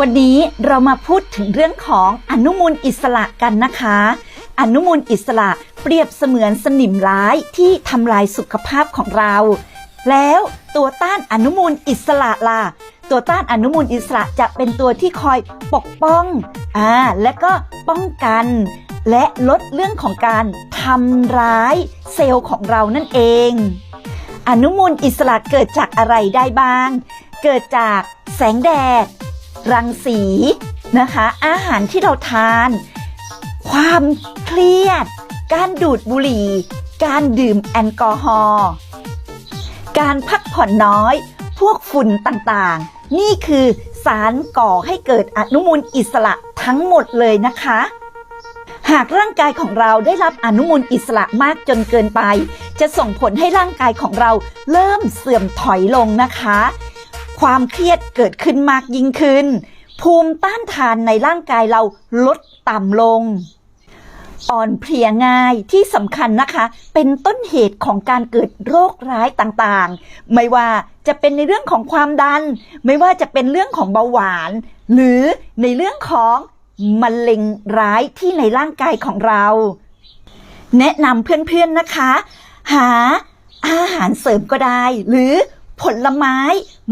วันนี้เรามาพูดถึงเรื่องของอนุมูลอิสระกันนะคะ อนุมูลอิสระเปรียบเสมือนสนิมร้ายที่ทำลายสุขภาพของเรา แล้วตัวต้านอนุมูลอิสระล่ะ ตัวต้านอนุมูลอิสระจะเป็นตัวที่คอยปกป้องอ่าและก็ป้องกัน และลดเรื่องของการทำร้ายเซลล์ของเรานั่นเอง อนุมูลอิสระเกิดจากอะไรได้บ้าง เกิดจากแสงแดด รังสีนะคะ อาหารที่เราทาน ความเครียด การดูดบุหรี่ การดื่มแอลกอฮอล์การพักผ่อนน้อย พวกฝุ่นต่างๆ นี่คือสารก่อให้เกิดอนุมูลอิสระทั้งหมดเลยนะคะ หากร่างกายของเราได้รับอนุมูลอิสระมากจนเกินไป จะส่งผลให้ร่างกายของเราเริ่มเสื่อมถอยลงนะคะ ความเครียดเกิดขึ้นมากยิ่งขึ้น ภูมิต้านทานในร่างกายเราลดต่ำลง อ่อนเพลียง่ายที่สำคัญนะคะ เป็นต้นเหตุของการเกิดโรคร้ายต่างๆ ไม่ว่าจะเป็นในเรื่องของความดัน ไม่ว่าจะเป็นเรื่องของเบาหวาน หรือในเรื่องของมะเร็งร้ายที่ในร่างกายของเรา แนะนำเพื่อนๆนะคะ หาอาหารเสริมก็ได้ หรือ ผลไม้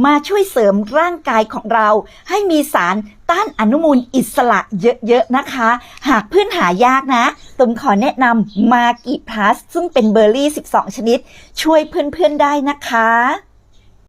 มาช่วยเสริมร่างกายของเรา ให้มีสารต้านอนุมูลอิสระเยอะๆนะคะ หากเพื่อนหายากนะตุมขอแนะนำมากิพลัสซึ่งเป็นเบอร์รี่ 12 ชนิด ช่วยเพื่อนๆได้นะคะ